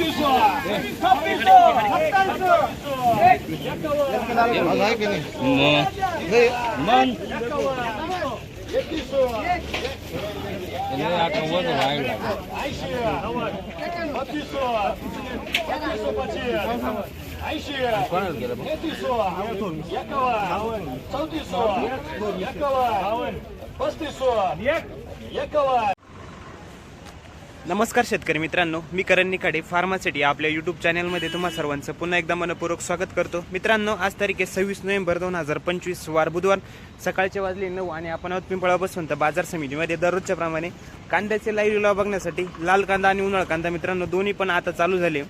पंचवीसशो छत्तीसशो सत्तावीसशो एकतीसशो ऐंशी बत्तीसशो बत्तीसशो पच्चीस ऐंशी तेहतीसशो एकावन्न नमस्कार शेतकरी मित्रांनो मी करण निकाडे फार्मासिटी आपल्या यूट्यूब चॅनलमध्ये तुम्हा सर्वांचं पुन्हा एकदा मनपूर्वक स्वागत करतो. मित्रांनो आज तारीख आहे सव्वीस नोव्हेंबर दोन हजार पंचवीस वार बुधवार सकाळचे वाजले नऊ आणि आपण आहोत पिंपळापासून तर बाजार समितीमध्ये दररोजच्या प्रमाणे कांद्याचे लाईव्ह लिलाव बघण्यासाठी लाल कांदा आणि उन्हाळ कांदा मित्रांनो दोन्ही पण आता चालू झाले.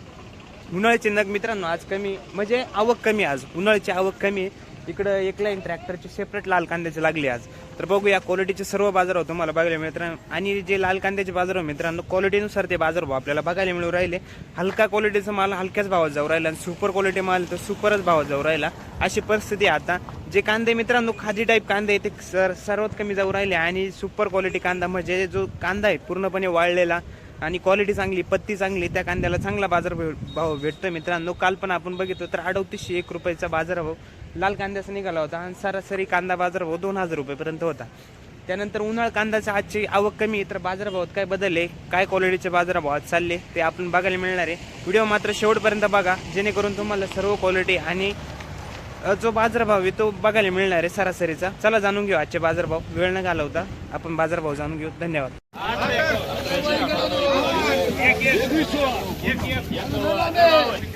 उन्हाळ्याचे नग मित्रांनो आज कमी म्हणजे आवक कमी आज. उन्हाळ्याची आवक कमी आहे. इकडं एक लाईन ट्रॅक्टरचे सेपरेट लाल कांद्याचे लागले आज. तर बघूया क्वालिटीचे सर्व बाजारभाव तुम्हाला बघायला मित्रांनो आणि जे लाल कांद्याचे बाजारभाव मित्रांनो क्वालिटीनुसार ते बाजारभाव आपल्याला बघायला मिळू राहिले. हलका क्वालिटीचा माल हलक्याच भावात जाऊ राहिला आणि सुपर क्वालिटी माल तर सुपरच भावात जाऊ राहिला. अशी परिस्थिती आता. जे कांदे मित्रांनो खादी टाईप कांदे आहे ते सर सर्वात कमी जाऊ राहिले आणि सुपर क्वालिटी कांदा म्हणजे जो कांदा आहे पूर्णपणे वाळलेला आणि क्वालिटी चांगली पत्ती चांगली त्या कांद्याला चांगला बाजार भे- भाव भेटतो मित्रांनो. काल पण आपण बघितलं तर अडतीसशे एक रुपयाचा बाजारभाव लाल कांद्याचा निघाला होता आणि सरासरी कांदा बाजारभाव दोन हजार रुपयेपर्यंत होता त्यानंतर उन्हाळ कांद्याच्या आजची आवक कमी आहे तर बाजारभावात काय बदलले काय क्वालिटीचे बाजारभाव आज चालले ते आपण बघायला मिळणार आहे व्हिडिओ मात्र शेवटपर्यंत बघा जेणेकरून तुम्हाला सर्व क्वालिटी आणि जो बाजारभाव आहे तो बघायला मिळणार आहे सरासरीचा चला जाणून घेऊ आजचे बाजारभाव वेळ न घालवता आपण बाजारभाव जाणून घेऊ धन्यवाद ऐंशी पंचवीसशो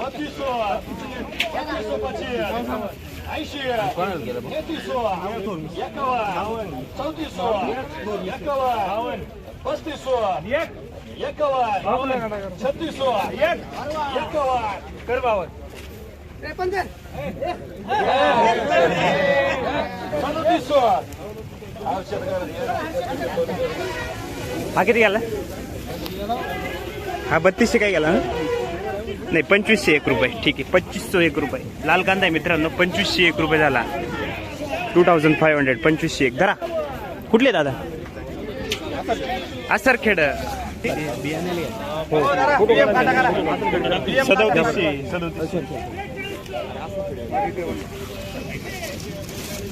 छत्तीसशो एकतीसशो ऐंशी बत्तीसशो बत्तीसशो हा बत्तीसशे काय गेला नाही पंचवीसशे एक रुपये. ठीक आहे पच्चीसशे एक रुपये. लाल कांदा आहे मित्रांनो पंचवीसशे एक रुपये झाला. टू थाउजंड फाईव्ह हंड्रेड पंचवीसशे एक. धरा. कुठले दादा? आसर खेड हो. सदोतीसशे.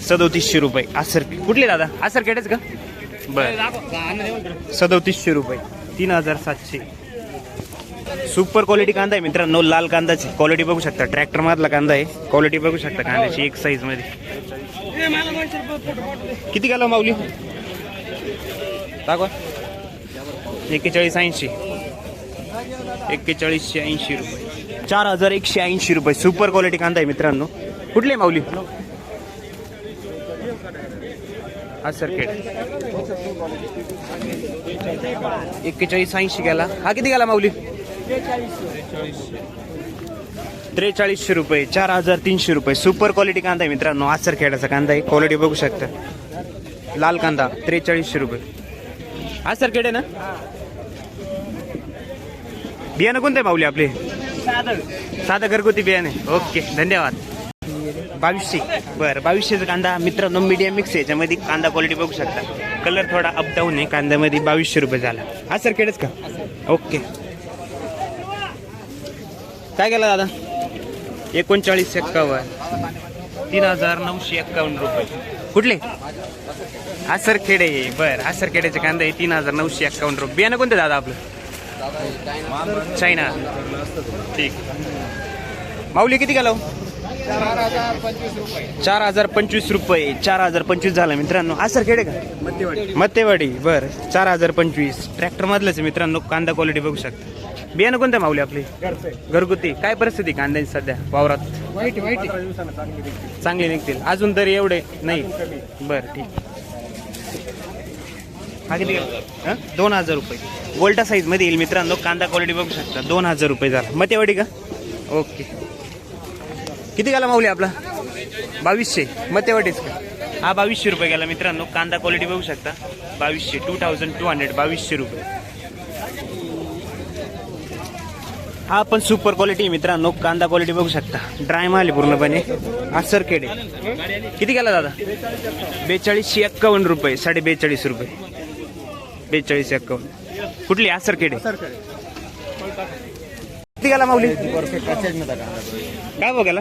सदोतीसशे रुपये. आसर कुठले दादा? आसर खेडच का? बर. सदोतीसशे रुपये. तीन हजार सातशे. सुपर क्वालिटी कांदा आहे मित्रांनो लाल कांदाची. क्वालिटी बघू शकता. ट्रॅक्टर मधला कांदा आहे. क्वालिटी बघू शकता कांद्याची एक साईजमध्ये. किती गेला माऊली? दाखवा. एक्केचाळीस ऐंशी. एक्केचाळीसशे ऐंशी रुपये. चार हजार एकशे ऐंशी रुपये. सुपर क्वालिटी कांदा आहे मित्रांनो. कुठले माऊली? हा सर एक्केचाळीस ऐंशी गेला. हा किती गेला माऊली? त्रेचाळीसशे रुपये. चार हजार तीनशे रुपये. सुपर क्वालिटी कांदा आहे मित्रांनो. आसर खेळाचा कांदा आहे. क्वालिटी बघू शकता. लाल कांदा त्रेचाळीसशे रुपये. आसर खेड आहे ना? बियाणं कोणतं आहे माऊली आपले? साधं घरगुती बियाणे. ओके धन्यवाद. बावीसशे. बरं बावीसशेचा कांदा मित्रांनो मीडियम मिक्स आहे. याच्यामध्ये कांदा क्वालिटी बघू शकता. कलर थोडा अप डाऊन आहे. कांद्यामध्ये बावीसशे रुपये झाला. हा सर केडच का? ओके काय केलं दादा? एकोणचाळीस एक्कावन्न. तीन हजार नऊशे एक्कावन्न रुपये. कुठले? आसर खेडे. बर आसर खेड्याचे कांदा तीन हजार नऊशे एक्कावन्न रुपये. बियाणं कोणतं दादा आपलं? चायना. ठीक. माऊली किती गेलो चार हजार पंचवीस रुपये. चार हजार पंचवीस झाला मित्रांनो. आसर खेडे का? मत्तेवाडी. बर चार हजार पंचवीस. ट्रॅक्टर मधलंच आहे मित्रांनो. कांदा क्वालिटी बघू शकता. बियाणं कोणतं माऊली आपली? घरगुती. काय परिस्थिती कांद्याची सध्या वावरात? वाईट वाईट चांगले निघतील. अजून तरी एवढे नाही. बर ठीक. हा किती गेला हं? दोन हजार रुपये. गोल्टा साईजमध्ये येईल मित्रांनो. कांदा क्वालिटी बघू शकता. दोन हजार रुपये झाला. मग तेवढी का? ओके. किती गेला माऊली आपला? बावीसशे. मग तेवढीच का? हा बावीसशे रुपये गेला मित्रांनो. कांदा क्वालिटी बघू शकता. बावीसशे. टू थाउजंड टू हंड्रेड बावीसशे रुपये. हा पण सुपर क्वालिटी मित्रांनो. कांदा क्वालिटी बघू शकता. ड्राय माल आहे पूर्णपणे. आसर केडे. किती गेला दादा? बेचाळीसशे एक्कावन्न रुपये. साडे बेचाळीस रुपये. बेचाळीस एक्कावन्न. कुठली? आसर केडे. किती गेला माऊली? काय बघ गेला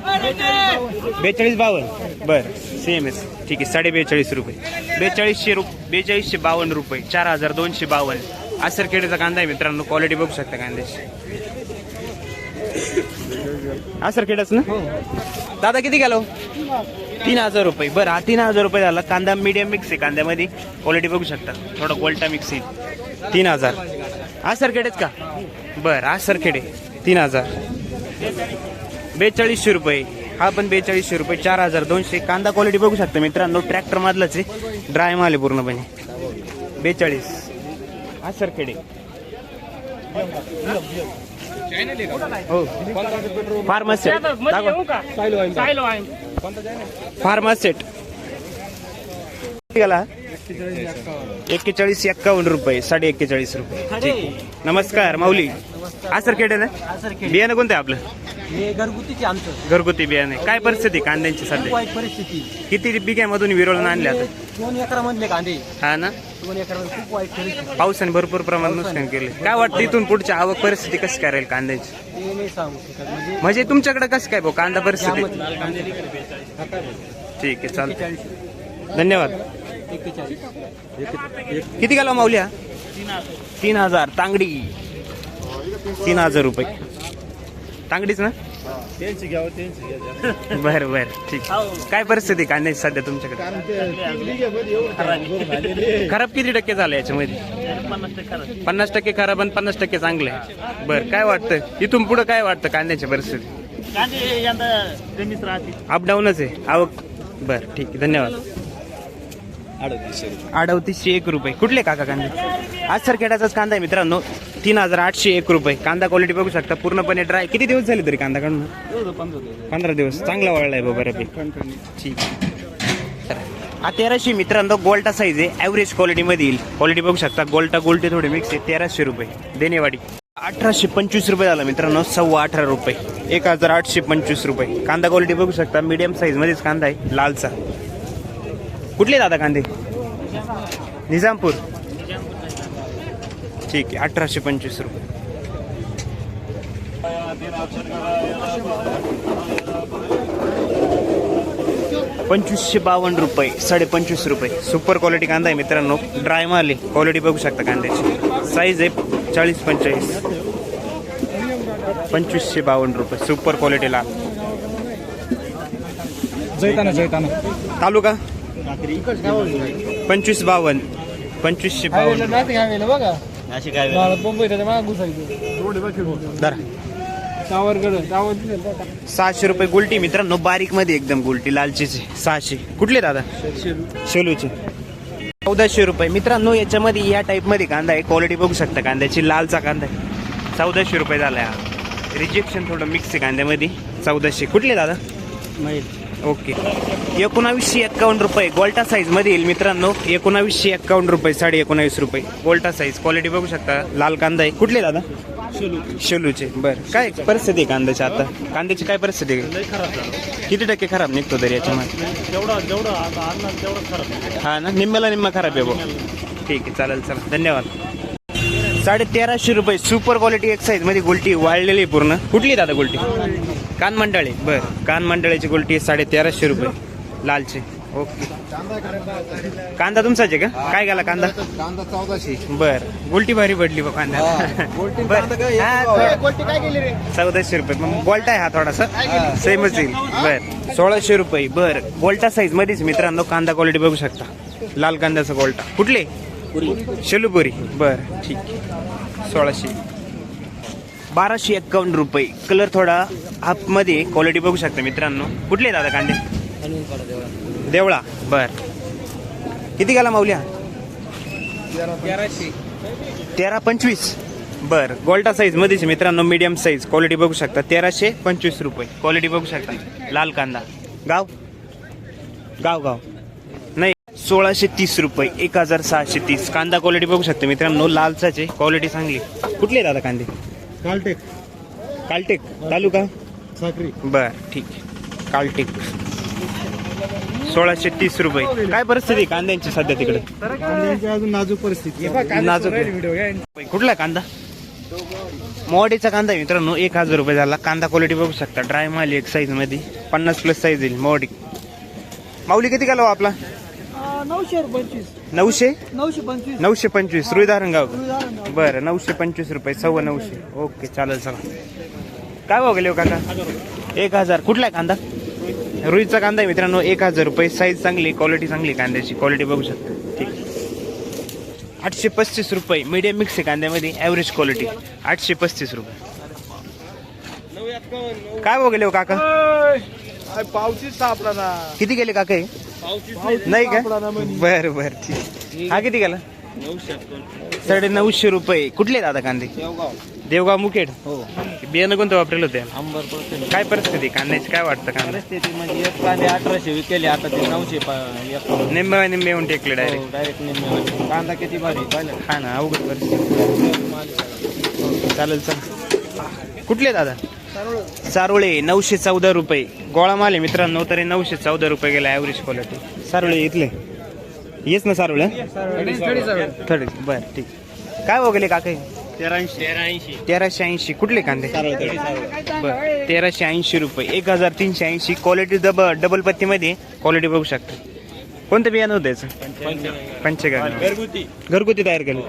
बेचाळीस बावन्न. बर. सेम एस ठीक आहे. साडे बेचाळीस रुपये. बेचाळीसशे रुप बेचाळीसशे बावन्न रुपये. चार हजार दोनशे बावन्न. आसर केडेचा कांदा आहे मित्रांनो. क्वालिटी बघू शकता कांद्याची. हा सर खेळच ना? हो. दादा किती गेलो? तीन हजार रुपये. बरं हा तीन हजार रुपये झाला. कांदा मीडियम मिक्स आहे. कांद्यामध्ये क्वालिटी बघू शकता. थोडं गोल्टा मिक्स येईल. तीन हजार. हा सर खेडेच का? बरं हा सर खेडे. तीन हजार. बेचाळीसशे रुपये. हा पण बेचाळीसशे रुपये. चार हजार दोनशे. कांदा क्वालिटी बघू शकता मित्रांनो. ट्रॅक्टर मधलाच आहे. ड्राय माल आहे पूर्णपणे. बेचाळीस. हा हो गेला? एक्केचाळीस एक्कावन्न रुपये साडे एक्केचाळीस रुपये. नमस्कार माऊली. हा? सर खेडे ना बियाणं कोणतं आहे आपलं? हे घरगुतीचे आमचं. घरगुती बियाणे. काय परिस्थिती कांद्यांची सध्या? परिस्थिती. किती बिघ्यामधून विरोळून आणले आता? दोन एकरामधले कांदे. हा ना? दोन एकरामध्ये खूप वाईट परिस्थिती पावसाने भरपूर प्रमाणात नुकसान केले. काय वाटतं इथून पुढच्या आवक परिस्थिती कशी काय राहील कांद्याची? ते नाही सांगू शकत. म्हणजे म्हणजे तुमच्याकडे कसं काय भाऊ कांदा परिस्थिती? कांदे ठीक आहे चालतं धन्यवाद. एक्केचाळीस. किती गेला माऊल्या तीन हजार. तांगडी. तीन हजार रुपये. तांगडीच ना? त्यांची घ्यावं त्यांची घ्या बर बर ठीक. काय परिस्थिती कांद्याची सध्या तुमच्याकडे? कारण ते तीन बिघ्यामध्ये एवढं खराब. किती टक्के झालं याच्यामध्ये? पन्नास टक्के खराब. आणि पन्नास टक्के चांगले. बर काय वाटतं इथून पुढे काय वाटतं कांद्याची परिस्थिती? कांदे यंदा कमीच राहतील. अपडाऊनच आहे. आवक. बर ठीक आहे. धन्यवाद. अडवतीसशे एक रुपये. कुठले काका कांदे? आज सर खेडाचाच कांदा आहे मित्रांनो. तीन हजार आठशे एक रुपये. कांदा क्वालिटी बघू शकता. पूर्णपणे ड्राय किती दिवस झाले तरी कांदा काढून? पंधरा दिवस. चांगला वळला आहे बाबा बऱ्यापैकी ठीक हा तेराशे मित्रांनो गोल्टा साईज आहे. ॲव्हरेज क्वालिटीमध्ये येईल. क्वालिटी बघू शकता. गोल्टा गोल्टी थोडी मिक्स आहे. तेराशे रुपये. देणेवाडी. अठराशे पंचवीस रुपये झाला मित्रांनो. सव्वा अठरा रुपये. एक हजार आठशे पंचवीस रुपये. कांदा क्वालिटी बघू शकता. मीडियम साईजमध्येच कांदा आहे. लालचा. कुठले दादा कांदे? निजामपूर. ठीक आहे अठराशे पंचवीस रुपये. पंचवीसशे बावन्न रुपये साडे पंचवीस रुपये. सुपर क्वालिटी कांदा आहे मित्रांनो. ड्राय माल क्वालिटी बघू शकता कांद्याची. साईज आहे चाळीस पंचेचाळीस. पंचवीसशे बावन्न रुपये. सुपर क्वालिटी लाल जैताना जैताना. तालुका? पंचवीस बावन्न. पंचवीसशे बावन्न. मुंबई त्याच्यामागे घुसायचं. सहाशे रुपये गुलटी मित्रांनो बारीकमध्ये एकदम गुलटी लालचीचे. सहाशे. कुठले दादा? शेलूचे. चौदाशे रुपये. मित्रांनो याच्यामध्ये या टाईपमध्ये कांदा आहे. क्वालिटी बघू शकता कांद्याची. लालचा कांदा आहे. चौदाशे रुपये झाला हा. रिजेक्शन थोडं मिक्स आहे कांद्यामध्ये. चौदाशे. कुठले दादा? ओके. एकोणावीसशे एक्कावन्न रुपये. गोल्टा साईजमध्ये येईल मित्रांनो. एकोणावीसशे एक्कावन्न रुपये साडे एकोणावीस रुपये. गोल्टा साईज क्वालिटी बघू शकता. लाल कांदा आहे. कुठले दादा? शेलूचे. बर. काय परिस्थिती आहे कांद्याची आता? कांद्याची काय परिस्थिती आहे? किती टक्के खराब निघतो तरी याच्यामध्ये? हा ना? निम्म्याला निम्मा खराब आहे भाऊ ठीक आहे चालेल चला धन्यवाद. साडे तेराशे रुपये. सुपर क्वालिटी एक साईजमध्ये गोल्टी वाळलेली आहे पूर्ण. कुठली दादा गोल्टी? कान मंडळे बर. कान मंडळाची गोल्टी आहे साडे तेराशे रुपये लालचे. ओके. कांदा तुमचाच आहे का? काय गेला कांदा? कांदा चौदाशे. बर. गोल्टी भारी पडली बा कांदा. बर. हा, थोडं- काय गेली रे? चौदाशे रुपये. मग गोल्टा आहे हा थोडासा. सेमच येईल बर. सोळाशे रुपये. बर. गोल्टा साईज मध्येच मित्रांनो. कांदा क्वालिटी बघू शकता. लाल कांद्याचा गोल्टा कुठले? शेलूपुरी. बर. ठीक. सोळाशे. बाराशे एक्कावन्न रुपये. कलर थोडा मध्ये क्वालिटी बघू शकता मित्रांनो. कुठले दादा कांदे? देवळा. बर. किती गेला माऊल्या तेरा पंचवीस. बर. गोल्टा साईज मध्येच मित्रांनो मीडियम साईज क्वालिटी बघू शकता. तेराशे पंचवीस रुपये. क्वालिटी बघू शकता. लाल कांदा. गाव? गाव गाव. नाही सोळाशे तीस रुपये. एक हजार सहाशे तीस. कांदा क्वालिटी बघू शकता मित्रांनो. लालचाचे क्वालिटी चांगली. कुठले दादा कांदे? कालटेक. कालटेक तालुका? साखरी बर ठीक. आहे कालटेक. सोळाशे तीस रुपये. काय परिस्थिती आहे कांद्यांची सध्या तिकडे? कांद्यांची अजून नाजूक परिस्थिती नाजूक आहे. कुठला कांदा? मोवाडीचा कांदा आहे मित्रांनो एक हजार रुपये झाला. कांदा क्वालिटी बघू शकता. ड्राय माल एक साईजमध्ये. पन्नास प्लस साईज येईल मोवाडी माऊली किती घालावं आपला? नऊशे पंचवीस नऊशे? नऊशे पंचवीस. नऊशे पंचवीस. रुईधारणगाव बरं नऊशे पंचवीस रुपये सव्वा नऊशे. ओके चालेल चला. काय भाव गेले हो काका? एक हजार. कुठला आहे कांदा? रुईचा कांदा आहे मित्रांनो एक हजार रुपये. साईज चांगली क्वालिटी चांगली कांद्याची. क्वालिटी बघू शकता. ठीक. आठशे पस्तीस रुपये. मीडियम मिक्स आहे कांद्यामध्ये. ॲव्हरेज क्वालिटी आठशे पस्तीस रुपये. काय भाव गेले हो काका? पावची सापडा ना. किती गेले काका हे? नाही का? बर बर ठीक. हा किती गेला? साडे नऊशे रुपये. कुठले दादा कांदे? देवगाव मुखेड. हो. बियाणं कोणतं वापरेल होते? काय परिस्थिती? कांद्याची काय वाटतं कांदा? म्हणजे एक कांदे अठराशे विकेले आता ते नऊशे निम्मे निम्मे येऊन टेकले डायरेक्ट हो, डायरेक्ट निम्मे कांदा किती भारी पाहिलं? हा ना अवघड परिस्थिती. चालेल चालेल. कुठले दादा सारोळे नऊशे चौदा रुपये. गोळा माल आहे मित्रांनो तरी नऊशे चौदा रुपये गेला ॲव्हरेज क्वालिटी सारोळे इथले? येस ना सारोळे? थर्डी बर ठीक. काय गेले काका? तेराऐंशी तेराऐंशी तेराशे ऐंशी. कुठले कांदे? बर तेराशे ऐंशी रुपये. एक हजार तीनशे ऐंशी. क्वालिटी डबल डबल पत्तीमध्ये क्वालिटी बघू शकता. कोणतं बियाणं होतं याचं? पंचगाव घरगुती. घरगुती तयार केलं.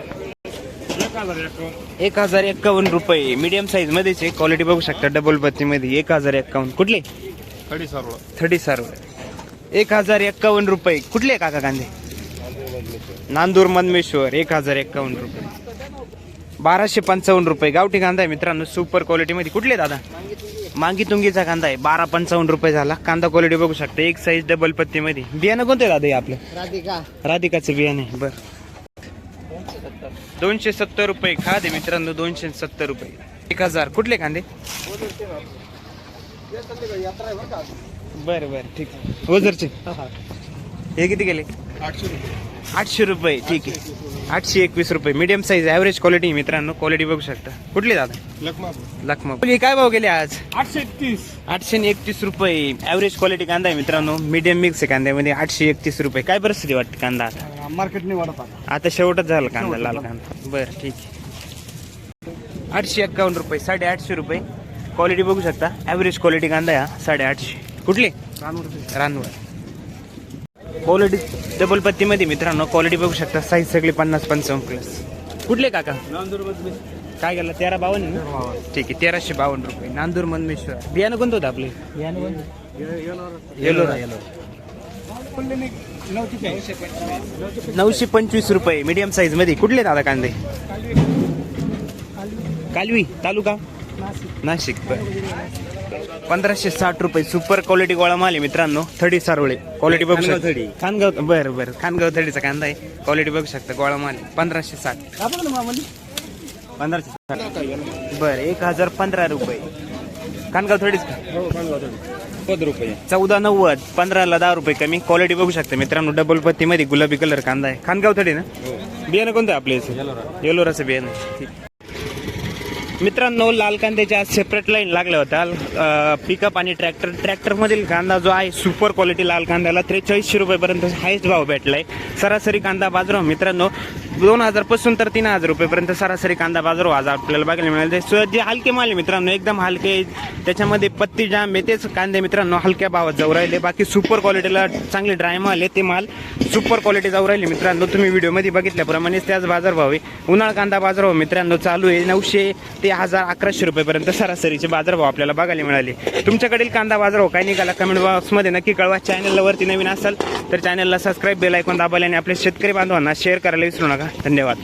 एक हजार एक्कावन्न रुपये. मीडियम साईज मध्येच आहे. क्वालिटी बघू शकता. डबल पत्तीमध्ये एक हजार एक्कावन्न. कुठले? थर्टी सर्व एक हजार एक्कावन्न रुपये. कुठले काका कांदे? नांदूर मनमेश्वर एक हजार एक्कावन्न रुपये. बाराशे पंचावन्न रुपये. गावठी कांदा आहे मित्रांनो. सुपर क्वालिटीमध्ये कुठले दादा? मांगी तुंगीचा कांदा आहे. बारा पंचावन्न रुपये झाला. कांदा क्वालिटी बघू शकता. एक साईज डबल पत्तीमध्ये. बियाणं कोणतं आहे दादा हे आपलं? राधिका. राधिकाचं बियाणं आहे. बरं. दोनशे सत्तर रुपये खादे मित्रांनो दोनशे सत्तर रुपये. एक हजार. कुठले कांदे बरं बरं. ठीक आहे. ओझरचे? हे किती गेले? आठशे रुपये. आठशे रुपये ठीक आहे. आठशे एकवीस रुपये. मीडियम साईज ॲव्हरेज क्वालिटी मित्रांनो. क्वालिटी बघू शकता. कुठली दादा? लखमा लखमा म्हणजे काय भाव गेले आज? आठशे एकतीस आठशे आणि एकतीस रुपये. ॲव्हरेज क्वालिटी कांदा आहे मित्रांनो. मीडियम मिक्स आहे कांद्यामध्ये. आठशे एकतीस रुपये. काय परिस्थिती वाटते कांदा आता? मार्केटने वाढत आता. आता शेवटच झालं कांदा लाल कांदा. बरं ठीक आहे. आठशे एक्कावन्न रुपये साडे आठशे रुपये. क्वालिटी बघू शकता. ॲव्हरेज क्वालिटी कांदा आहे हा साडे आठशे कुठली रानवड क्वालिटी डबल पत्तीमध्ये मित्रांनो क्वालिटी बघू शकता. साईज सगळी पन्नास पंचावन्न प्लस कुठले काका? काय गेला? तेरा बावन्न? ठीक आहे तेराशे बावन्न रुपये. नांदूर मनमेश्वर. बियाणं कोणतं होतं आपले? येलो नऊशे पंचवीस रुपये. मीडियम साईजमध्ये. कुठले दादा कांदे? कालवी. तालुका? नाशिक. पंधराशे साठ रुपये. सुपर क्वालिटी गोळा माल आहे मित्रांनो. थडी सारोळे. क्वालिटी बघू शकता. खानगाव बरं बरं. खानगाव थडीचा कांदा आहे. क्वालिटी बघू शकता. गोळा माल. पंधराशे साठ. पंधराशे साठ. बरं. एक हजार पंधरा रुपये. खानगाव थडीच का? रुपये. चौदा नव्वद पंधराला दहा रुपये कमी. क्वालिटी बघू शकता मित्रांनो डबल पत्तीमध्ये गुलाबी कलर कांदा आहे. खानगाव थडी ना बियाणं कोणतं आपल्या येलोराचं बियाणं. ठीक. मित्रांनो लाल कांद्याच्या सेपरेट लाईन लागल्या होत्या. पिकअप आणि ट्रॅक्टर ट्रॅक्टरमधील कांदा जो आहे सुपर क्वालिटी लाल कांद्याला त्रेचाळीसशे रुपयेपर्यंत हायस्ट भाव भेटला आहे सरासरी कांदा बाजार मित्रांनो दोन हजारपासून तर तीन हजार रुपयेपर्यंत सरासरी कांदा बाजार आज आपल्याला बघायला मिळाले. सो जे हलके माल आहे मित्रांनो एकदम हलके त्याच्यामध्ये पत्ती जाम आहे तेच कांदे मित्रांनो हलक्या भावात जाऊ राहिले. बाकी सुपर क्वालिटीला चांगले ड्राय माल आहे ते माल सुपर क्वालिटी जाऊ राहिले मित्रांनो. तुम्ही व्हिडिओमध्ये बघितल्याप्रमाणेच त्याच बाजारभाव आहे. उन्हाळ कांदा बाजारभाव मित्रांनो चालू आहे. नऊशे ते हजार अकराशे रुपयेपर्यंत सरासरीचे बाजारभाव आपल्याला बघायला मिळाले. तुमच्याकडील कांदा बाजारभाव हो, काय निघाला कमेंट बॉक्समध्ये नक्की कळवा. चॅनलला वरती नवीन असाल तर चॅनलला सबस्क्राईब बेल ऐकून दाबायला आणि आपल्या शेतकरी बांधवांना शेअर करायला विसरू नका. धन्यवाद.